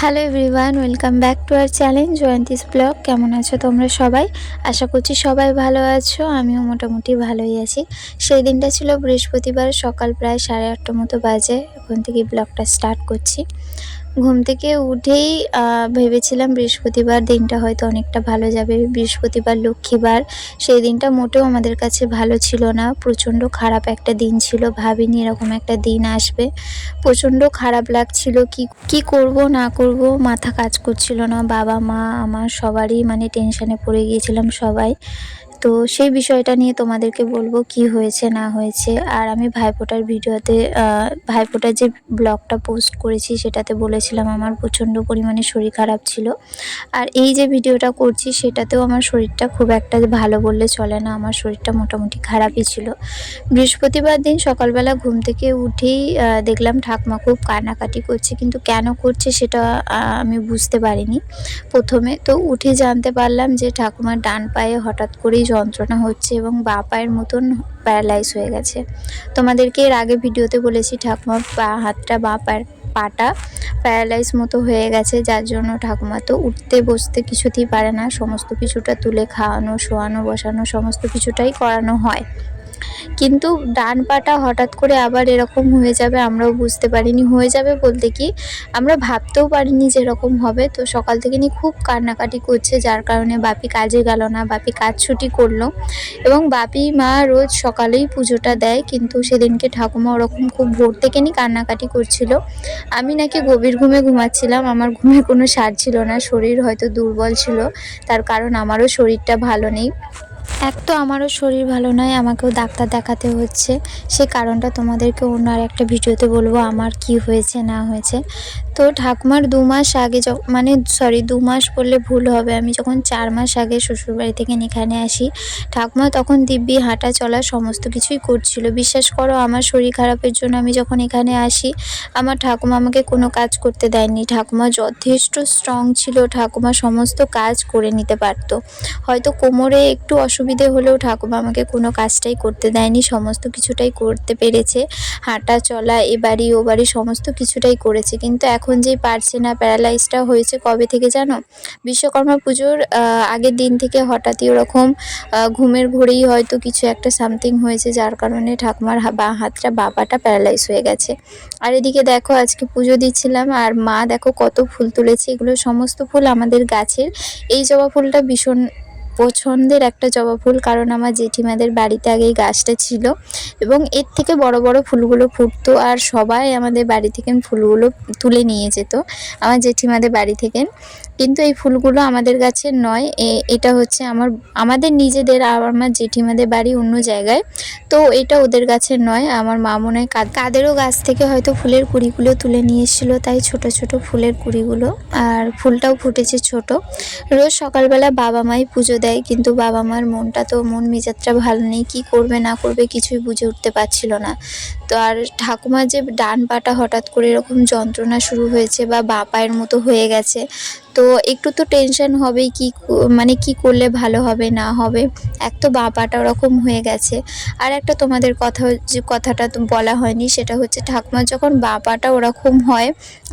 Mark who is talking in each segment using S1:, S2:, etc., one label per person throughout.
S1: Hello everyone welcome back to our challenge Jayanti's blog কেমন আছো তোমরা সবাই? আশা করছি সবাই ভালো আছো, আমিও মোটামুটি ভালোই আছি। সেই দিনটা ছিল বৃহস্পতিবার, সকাল প্রায় সাড়ে আটটা মতো বাজে, এখন থেকে ব্লগটা স্টার্ট করছি। ঘুম থেকে উঠেই ভেবেছিলাম বৃহস্পতিবার দিনটা হয়তো অনেকটা ভালো যাবে। বৃহস্পতিবার, লক্ষ্মীবার, সেই দিনটা মোটেও আমাদের কাছে ভালো ছিল না। প্রচণ্ড খারাপ একটা দিন ছিল, ভাবিনি এরকম একটা দিন আসবে। প্রচণ্ড খারাপ লাগছিল, কি কি করব, না করব মাথা কাজ করছিল না বাবা মা আমার সবারই মানে টেনশানে পড়ে গিয়েছিলাম সবাই। তো সেই বিষয়টা নিয়ে তোমাদেরকে বলব কি হয়েছে, না হয়েছে। আর আমি ভাইফোঁটার ভিডিওতে ভাইফোঁটার যে ব্লগটা পোস্ট করেছি সেটাতে বলেছিলাম আমার প্রচণ্ড পরিমাণে শরীর খারাপ ছিল। আর এই যে ভিডিওটা করছি সেটাতেও আমার শরীরটা খুব একটা ভালো বললে চলে না, আমার শরীরটা মোটামুটি খারাপই ছিল। বৃহস্পতিবার দিন সকালবেলা ঘুম থেকে উঠেই দেখলাম ঠাকমা খুব কান্নাকাটি করছে, কিন্তু কেন করছে সেটা আমি বুঝতে পারিনি। প্রথমে তো উঠে জানতে পারলাম যে ঠাকুমার ডান পায়ে হঠাৎ করেই যন্ত্রণা হচ্ছে এবং বা পায়ের মতন প্যারালাইজ হয়ে গেছে। তোমাদেরকে এর আগে ভিডিওতে বলেছি ঠাকুমার পা, হাতটা বা পায়ের পাটা প্যারালাইজ মতো হয়ে গেছে, যার জন্য ঠাকুমা তো উঠতে, বসতে কিছুতেই পারে না। সমস্ত কিছুটা তুলে খাওয়ানো, শোয়ানো, বসানো, সমস্ত কিছুটাই করানো হয়। কিন্তু ডান পাটা হঠাৎ করে আবার এরকম হয়ে যাবে, আমরাও বুঝতে পারিনি। হয়ে যাবে বলতে কি, আমরা ভাবতেও পারিনি যে এরকম হবে। তো সকাল থেকে নিয়ে খুব কান্নাকাটি করছে, যার কারণে বাপি কাজে গেল না, বাপি কাজ ছুটি করল। এবং বাপি মা রোজ সকালেই পুজোটা দেয়, কিন্তু সেদিনকে ঠাকুমা ওরকম খুব ভোর থেকে নিয়ে কান্নাকাটি করছিল। আমি নাকি গভীর ঘুমে ঘুমাচ্ছিলাম, আমার ঘুমে কোনো সার ছিল না, শরীর হয়তো দুর্বল ছিল, তার কারণ আমারও শরীরটা ভালো নেই। এক তো আমারও শরীর ভালো নয়, আমাকেও ডাক্তার দেখাতে হচ্ছে। সে কারণটা তোমাদেরকে অন্য আর একটা ভিডিওতে বলব, আমার কি হয়েছে, না হয়েছে। তো ঠাকুমার দু মাস আগে মানে সরি দু মাস বললে ভুল হবে। আমি যখন চার মাস আগে শ্বশুরবাড়ি থেকে এখানে আসি, ঠাকুমা তখন দিব্যি হাঁটা চলা সমস্ত কিছুই করছিল। বিশ্বাস করো, আমার শরীর খারাপের জন্য আমি যখন এখানে আসি, আমার ঠাকুমা আমাকে কোনো কাজ করতে দেয়নি। ঠাকুমা যথেষ্ট স্ট্রং ছিল। ঠাকুমা সমস্ত কাজ করে নিতে পারতো। হয়তো কোমরে একটু অসুবিধে হলেও ঠাকুমা আমাকে কোনো কাজটাই করতে দেয়নি, সমস্ত কিছুটাই করতে পেরেছে। হাঁটা, চলা, এ বাড়ি, ও বাড়ি সমস্ত কিছুটাই করেছে। কিন্তু এখন যেই পারছে না, প্যারালাইজটা হয়েছে কবে থেকে জানো? বিশ্বকর্মা পুজোর আগের দিন থেকে হঠাৎই ওরকম ঘুমের ঘোরেই হয়তো কিছু একটা সামথিং হয়েছে, যার কারণে ঠাকুমার বা, হাতটা, বাবাটা প্যারালাইজ হয়ে গেছে। আর এদিকে দেখো, আজকে পুজো দিচ্ছিলাম, আর মা দেখো কত ফুল তুলেছে, এগুলো সমস্ত ফুল আমাদের গাছের। এই জবা ফুলটা ভীষণ পছন্দের একটা জবা ফুল, কারণ আমার জেঠিমাদের বাড়িতে আগে গাছটা ছিল। এবং এর থেকে বড় বড় ফুলগুলো ফুটতো আর সবাই আমাদের বাড়ি থেকে ফুলগুলো তুলে নিয়ে যেত। আমার জেঠিমাদের বাড়ি থেকে কিন্তু এই ফুলগুলো আমাদের গাছের নয়। এটা হচ্ছে আমার, আমাদের নিজেদের আর আমার জেঠিমাদের বাড়ি অন্য জায়গায়। তো এটা ওদের গাছের নয়। আমার মা মনে হয় কাদ- কাদেরও গাছ থেকে হয়তো ফুলের কুড়িগুলো তুলে নিয়ে এসেছিল, তাই ছোট ছোট ফুলের কুড়িগুলো। আর ফুলটাও ফুটেছে ছোট। রোজ সকালবেলা বাবা মাই পুজো দেয়, কিন্তু বাবা মার মনটা তো, মন মেজাজটা ভালো নেই। কি করবে, না করবে কিছুই বুঝে উঠতে পারছিল না। তো আর ঠাকুমার যে ডান পাটা হঠাৎ করে এরকম যন্ত্রণা শুরু হয়েছে বা বা পায়ের মতো হয়ে গেছে, তো একটু তো টেনশন হবেই কি মানে কি করলে ভালো হবে, না হবে। এক তো বা পাটা ওরকম হয়ে গেছে। আর একটা তোমাদের কথা যে কথাটা বলা হয়নি, সেটা হচ্ছে ঠাকুমার যখন বা পাটা ওরকম হয়,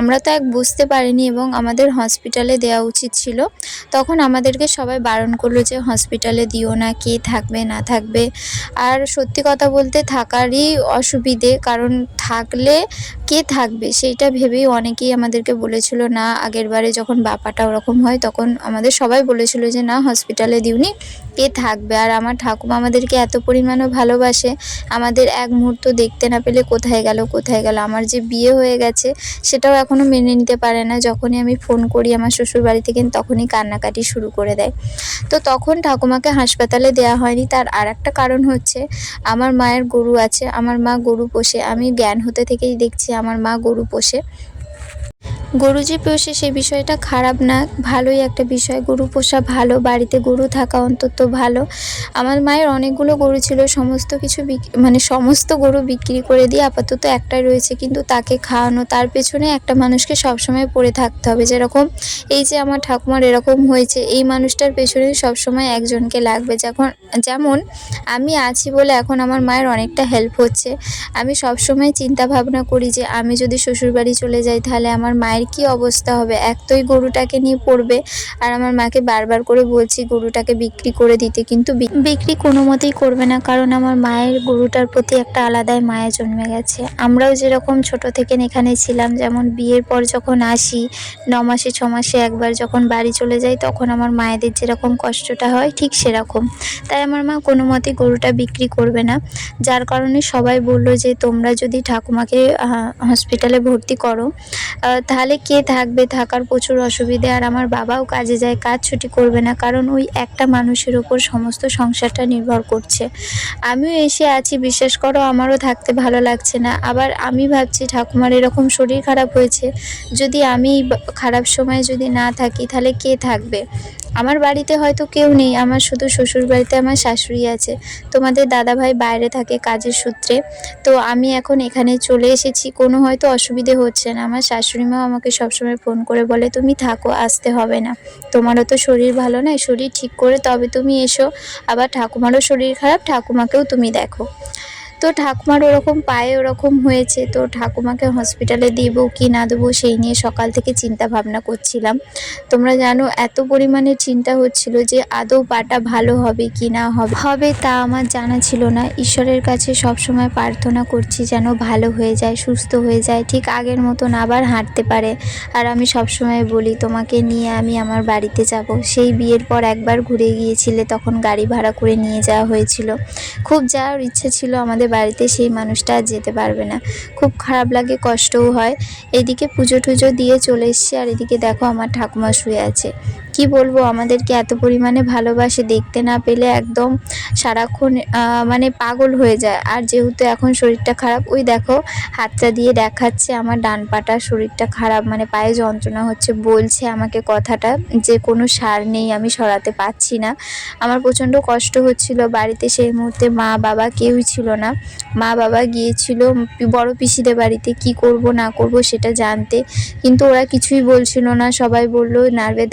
S1: আমরা তো এক বুঝতে পারিনি এবং আমাদের হসপিটালে দেওয়া উচিত ছিল। তখন আমাদেরকে সবাই বারণ করল যে হসপিটালে দিও না, কে থাকবে, না থাকবে? আর সত্যি কথা বলতে থাকারই অসুবিধে, কারণ থাকলে কে থাকবে, সেইটা ভেবেই অনেকেই আমাদেরকে বলেছিল, না, আগের বারে যখন বাপাটা ওরকম হয়, তখন আমাদের সবাই বলেছিল যে, না হসপিটালে দিওনি, কে থাকবে? আর আমার ঠাকুমা আমাদেরকে এত পরিমাণও ভালোবাসে, আমাদের এক মুহূর্ত দেখতে না পেলে কোথায় গেল কোথায় গেল? আমার যে বিয়ে হয়ে গেছে, সেটাও এখনও মেনে নিতে পারে না। যখনই আমি ফোন করি আমার শ্বশুর বাড়ি থেকে, তখনই কান্নাকাটি শুরু করে দেয়। তো তখন ঠাকুমাকে হাসপাতালে দেওয়া হয়নি। তার আর একটা কারণ হচ্ছে, আমার মায়ের গরু আছে, আমার মা গরু পোষে। আমি জ্ঞান হতে থেকেই দেখছি আমার মা গরু পোষে। গরু যে পোষে সেই বিষয়টা খারাপ না, ভালোই একটা বিষয়। গরু পোষা ভালো, বাড়িতে গরু থাকা অন্তত ভালো। আমার মায়ের অনেকগুলো গরু ছিল, সমস্ত কিছু মানে সমস্ত গরু বিক্রি করে দিয়ে আপাতত একটাই রয়েছে, কিন্তু তাকে খাওয়ানো, তার পেছনে একটা মানুষকে সবসময় পড়ে থাকতে হবে। যেরকম এই যে আমার ঠাকুমার এরকম হয়েছে, এই মানুষটার পেছনে সবসময় একজনকে লাগবে। যখন, যেমন আমি আছি বলে এখন আমার মায়ের অনেকটা হেল্প হচ্ছে। আমি সবসময় চিন্তা ভাবনা করি যে আমি যদি শ্বশুরবাড়ি চলে যাই, তাহলে আমার মায়ের কি অবস্থা হবে? এক তো এই গরুটাকে নিয়ে পড়বে আর আমার মাকে বারবার করে বলছি গরুটাকে বিক্রি করে দিতে কিন্তু বিক্রি কোনো মতেই করবে না কারণ আমার মায়ের গরুটার প্রতি একটা আলাদাই মায়া জন্মে গেছে। আমরাও যেরকম ছোট থেকে এখানে ছিলাম যেমন বিয়ের পর যখন আসি ন মাসে ছ মাসে একবার যখন বাড়ি চলে যাই তখন আমার মায়েদের যেরকম কষ্টটা হয় ঠিক সেরকম। তাই আমার মা কোনো মতে গরুটা বিক্রি করবে না। যার কারণে সবাই বলল যে তোমরা যদি ঠাকুমাকে হসপিটালে ভর্তি করো আহ, তাহলে কে থাকবে? থাকার প্রচুর অসুবিধে। আর আমার বাবাও কাজে যায়, কাজ ছুটি করবে না, কারণ ওই একটা মানুষের ওপর সমস্ত সংসারটা নির্ভর করছে। আমিও এসে আছি, বিশ্বাস করো, আমারও থাকতে ভালো লাগছে না। আবার আমি ভাবছি, ঠাকুমার এরকম শরীর খারাপ হয়েছে, যদি আমি খারাপ সময়ে যদি না থাকি, তাহলে কে থাকবে? আমার বাড়িতে হয়তো কেউ নেই, আমার শুধু শ্বশুর বাড়িতে আমার শাশুড়ি আছে। তোমাদের দাদাভাই বাইরে থাকে কাজের সূত্রে। তো আমি এখন এখানে চলে এসেছি, কোনো হয়তো অসুবিধে হচ্ছে না। আমার শাশুড়ি মাও আমাকে সবসময় ফোন করে বলে, তুমি থাকো, আসতে হবে না। তোমারও তো শরীর ভালো নয়, শরীর ঠিক করে তবে তুমি এসো। আবার ঠাকুমারও শরীর খারাপ, ঠাকুমাকেও তুমি দেখো। তো ঠাকুমার ওরকম পায়ে ওরকম হয়েছে, তো ঠাকুমাকে হসপিটালে দেবো কি না দেবো সেই নিয়ে সকাল থেকে চিন্তা ভাবনা করছিলাম। তোমরা জানো এত পরিমাণে চিন্তা হচ্ছিল যে আদৌ পাটা ভালো হবে কি না হবে। হবে তা আমার জানা ছিল না। ঈশ্বরের কাছে সব সময় প্রার্থনা করছি যেন ভালো হয়ে যায়, সুস্থ হয়ে যায়, ঠিক আগের মতন আবার হাঁটতে পারে। আর আমি সব সময় বলি, তোমাকে নিয়ে আমি আমার বাড়িতে যাব। সেই বিয়ের পর একবার ঘুরে গিয়েছিলে, তখন গাড়ি ভাড়া করে নিয়ে যাওয়া হয়েছিল। খুব যাওয়ার ইচ্ছে ছিল আমাদের বাড়িতে সেই মানুষটা আর যেতে পারবে না। খুব খারাপ লাগে, কষ্টও হয়। এদিকে পুজো টুজো দিয়ে চলে এসছি আর এদিকে দেখো আমার ঠাকুমা শুয়ে আছে। কি বলব? আমাদেরকে এত পরিমাণে ভালোবাসে, দেখতে না পেলে একদম সারাক্ষণ মানে পাগল হয়ে যায়। আর যেহেতু এখন শরীরটা খারাপ, ওই দেখো, হাতটা দিয়ে দেখাচ্ছে আমার ডান পাটা শরীরটা খারাপ মানে পায়ে যন্ত্রণা হচ্ছে, বলছে আমাকে কথাটা যে কোনো সার নেই, আমি সরাতে পারছি না। আমার প্রচণ্ড কষ্ট হচ্ছিল বাড়িতে, সেই মুহূর্তে মা বাবা কেউই ছিল না। মা বাবা গিয়েছিল বড় পিসিদের বাড়িতে, কি করব না করব সেটা জানতে। কিন্তু ওরা কিছুই বলছিল না, সবাই বলল, নার্ভের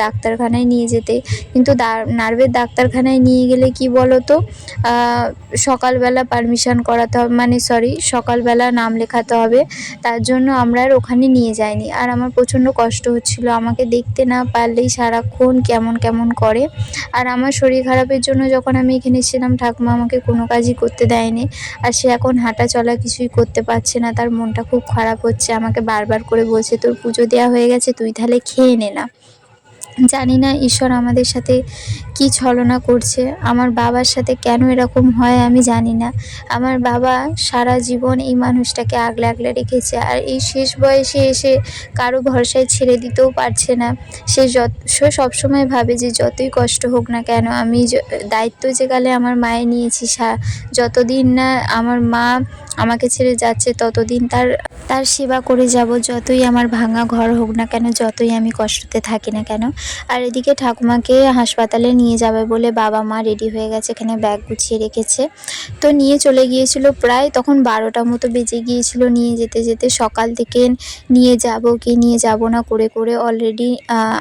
S1: ডাক্তারখানায় নিয়ে যেতে। কিন্তু নার্ভের ডাক্তারখানায় নিয়ে গেলে কি বলো তো সকালবেলা পারমিশন করাতে হবে মানে সরি, সকালবেলা নাম লেখাতে হবে। তার জন্য আমরা আর ওখানে নিয়ে যাইনি। আর আমার প্রচণ্ড কষ্ট হচ্ছিল। আমাকে দেখতে না পারলেই সারাক্ষণ কেমন কেমন করে। আর আমার শরীর খারাপের জন্য যখন আমি এখানে ছিলাম ঠাকুমা আমাকে কোনো কাজই করতে দেয়নি। আর সে এখন হাঁটা চলা কিছুই করতে পারছে না। তার মনটা খুব খারাপ হচ্ছে। আমাকে বারবার করে বলছে, তোর পুজো দেওয়া হয়ে গেছে, তুই তাহলে খেয়ে নে না। জানি না ঈশ্বর আমাদের সাথে কি ছলনা করছে, আমার বাবার সাথে কেন এরকম হয় আমি জানি না। আমার বাবা সারা জীবন এই মানুষটাকে আগলে আগলে রেখেছে আর এই শেষ বয়সে এসে কারও ভরসায় ছেড়ে দিতেও পারছে না। সে যত, সে সবসময় ভাবে যে যতই কষ্ট হোক না কেন, আমি দায়িত্ব যে গেলে আমার মায়ে নিয়েছি সা- যতদিন না আমার মা আমাকে ছেড়ে যাচ্ছে ততদিন তার তার সেবা করে যাব, যতই আমার ভাঙা ঘর হোক না কেন, যতই আমি কষ্টতে থাকি না কেন। আর এদিকে ঠাকুমাকে হাসপাতালে নিয়ে যাবে বলে বাবা মা রেডি হয়ে গেছে, এখানে ব্যাগ গুছিয়ে রেখেছে। তো নিয়ে চলে গিয়েছিল প্রায় তখন বারোটা মতো বেজে গিয়েছিল, নিয়ে যেতে যেতে সকাল থেকে নিয়ে যাব কি নিয়ে যাব না করে করে অলরেডি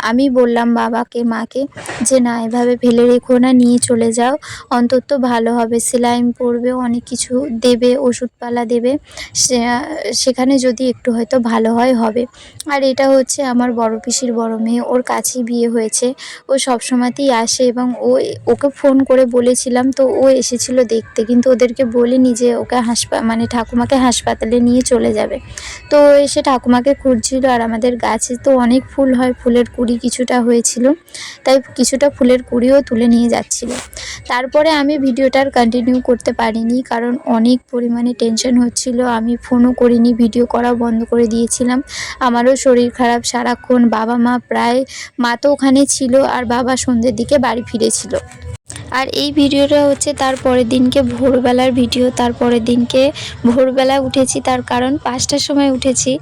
S1: আমি বললাম বাবাকে, মাকে যে না, এভাবে ফেলে রেখো না, নিয়ে চলে যাও। অন্তত ভালো হবে, সেলাইন পড়বে অনেক কিছু দেবে ওষুধপালা দেবে সেখানে যদি একটু হয়তো ভালো হয়, হবে। আর এটা হচ্ছে আমার বড় পিসির বড় মেয়ে, ওর কাছেই বিয়ে হয়েছে। ও সবসময়তেই আসে এবং ও, ওকে ফোন করে বলেছিলাম, তো ও এসেছিল দেখতে, কিন্তু ওদেরকে বলিনি যে ওকে হাসপা মানে ঠাকুমাকে হাসপাতালে নিয়ে চলে যাবে। তো এসে ঠাকুমাকে খুঁজছিল আর আমাদের গাছে তো অনেক ফুল হয়, ফুলের কুড়ি কিছুটা হয়েছিল, তাই কিছুটা ফুলের কুড়িও তুলে নিয়ে যাচ্ছিল। তারপরে আমি ভিডিওটার কন্টিনিউ করতে পারিনি, কারণ অনেক পরিমাণে টেনশন হচ্ছিল, আমি ফোনও করিনি, ভিডিও করা বন্ধ করে দিয়েছিলাম। আমারও শরীর খারাপ সারাক্ষণ বাবা মা প্রায় মা তো ওখানে ছিল আর বাবা সন্ধ্যের দিকে বাড়ি ফিরেছিল। আর এই ভিডিওটা হচ্ছে তার পরের দিনকে ভোরবেলার ভিডিও। তার পরের দিনকে ভোরবেলা উঠেছি, তার কারণ পাঁচটার সময় উঠেছি।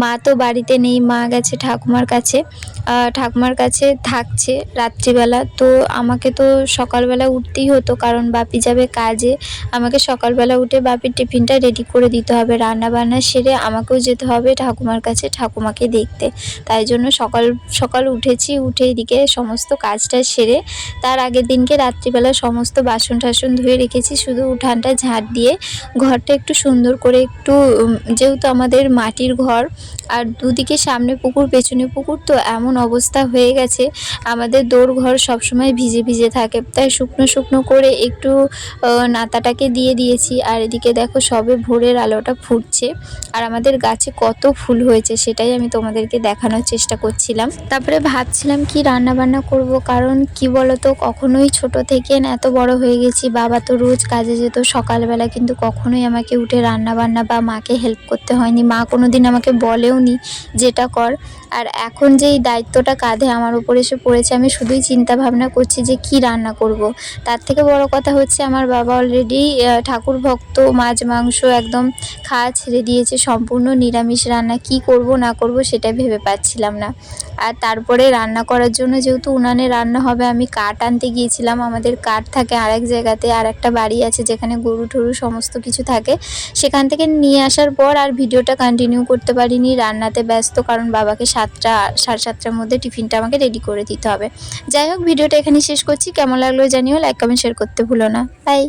S1: মা তো বাড়িতে নেই, মা গেছে ঠাকুমার কাছে। ঠাকুমার কাছে থাকছে রাত্রিবেলা। তো আমাকে তো সকালবেলা উঠতেই হতো, কারণ বাপি যাবে কাজে। আমাকে সকালবেলা উঠে বাপির টিফিনটা রেডি করে দিতে হবে। রান্না বান্না সেরে আমাকেও যেতে হবে ঠাকুমার কাছে, ঠাকুমাকে দেখতে। তাই জন্য সকাল সকাল উঠেছি, উঠে এদিকে সমস্ত কাজটা সেরে তার আগের দিনকে রাত্রে রাত্রিবেলা সমস্ত বাসন টাসন ধুয়ে রেখেছি, শুধু উঠানটা ঝাঁট দিয়ে। ঘরটা একটু সুন্দর করে একটু যেহেতু আমাদের মাটির ঘর, আর দুদিকে সামনে পুকুর, পেছনে পুকুর, তো এমন অবস্থা হয়ে গেছে, আমাদের দৌড় ঘর সবসময় ভিজে ভিজে থাকে। তাই শুকনো শুকনো করে একটু নাতাটাকে দিয়ে দিয়েছি, আর এদিকে দেখো সবে ভোরের আলোটা ফুটছে, আর আমাদের গাছে কত ফুল হয়েছে, সেটাই আমি তোমাদেরকে দেখানোর চেষ্টা করছিলাম। তারপরে ভাবছিলাম কি রান্না বান্না করব, কারণ কি বলতো, কখনোই ছোট থেকে না এত বড় হয়ে গেছি, বাবা তো রোজ কাজে যেত, সকালবেলা কিন্তু কখনোই আমাকে উঠে রান্না বান্না বা মাকে হেল্প করতে হয়নি। মা কোনো দিন আমাকে বলেও নি যেটা কর। আর এখন যে এই দায়িত্বটা কাঁধে আমার উপর এসে পড়েছে, আমি শুধুই চিন্তা ভাবনা করছি যে কি রান্না করব। তার থেকে বড় কথা হচ্ছে আমার বাবা অলরেডি ঠাকুর ভক্ত, মাছ, মাংস একদম খাওয়া ছেড়ে দিয়েছে, সম্পূর্ণ নিরামিষ রান্না, কি করব, না করব সেটা ভেবে পাচ্ছিলাম না। আর তারপরে রান্না করার জন্য যেহেতু উনানে রান্না হবে, আমি কাঠ আনতে গিয়েছিলাম আমাদের কাঠ থাকে আরেক জায়গাতে আর একটা বাড়ি আছে যেখানে গরু টরু সমস্ত কিছু থাকে। সেখান থেকে নিয়ে আসার পর আর ভিডিওটা কন্টিনিউ করতে পারিনি, রান্নাতে ব্যস্ত, কারণ বাবাকে সাতটা, সাড়ে সাতটার মধ্যে টিফিনটা আমাকে রেডি করে দিতে হবে। যাই হোক, ভিডিওটা এখানে শেষ করছি। কেমন লাগল জানিও লাইক কমেন্ট শেয়ার করতে ভুলো না। বাই